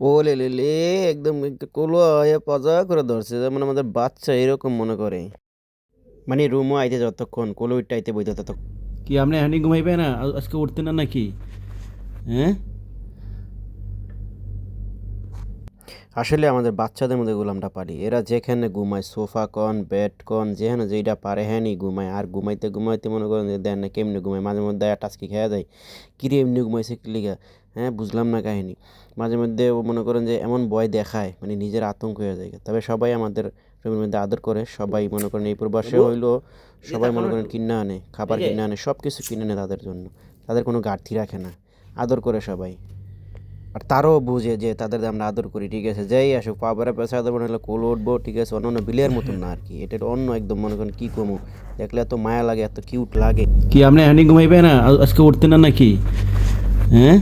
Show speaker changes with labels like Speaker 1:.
Speaker 1: ওলে লে লে, একদম কোলো হয়ে পজা করে ধরছে, যেমন আমাদের বাচ্চা এরকম মনে করে। মানে রুমও আইতে যতক্ষণ কোলো আইতে বইতে ততক্ষণ।
Speaker 2: কি আপনি এখনই ঘুমাইবে না? আজকে উঠতে না নাকি? হ্যাঁ?
Speaker 1: আসলে আমাদের বাচ্চাদের মধ্যে গোলামটা পারি। এরা যেখানে ঘুমায় সোফা কন বেড কন যেখানে যেইটা পারে হ্যানই ঘুমায়। আর ঘুমাইতে ঘুমাইতে মনে করেন যে দেন না কেমনি ঘুমায়? মাঝে মধ্যে টাচকি খেয়া যায় কিরে এমনি ঘুমাইছে কি লিগা? হ্যাঁ বুঝলাম না কাহিনি। মাঝে মধ্যে ও মনে করেন যে এমন ভয় দেখায় মানে নিজের আতঙ্ক হয়ে যায়। তবে সবাই আমাদের রুমের মধ্যে আদর করে সবাই মনে করেন এই প্রবাসে হইল সবাই মনে করেন কিনে আনে খাবার কিনে আনে সব কিছু কিনে আনে তাদের জন্য। তাদের কোনো ঘাটতি রাখে না। আদর করে সবাই। আর তারও বুঝে যে তাদের আমরা আদর করি, ঠিক আছে? যাই আসুক পাবারে পেশা দেবো না কোল উঠবো, ঠিক আছে? অন্য অন্য বিলের মতন না আর কি। এটা অন্য একদম মনে করেন কী কমু? দেখলে এত মায়া লাগে, এত কিউট লাগে।
Speaker 2: কি আপনি এখনই ঘুমাইবে না আজকে উঠতে না নাকি? হ্যাঁ?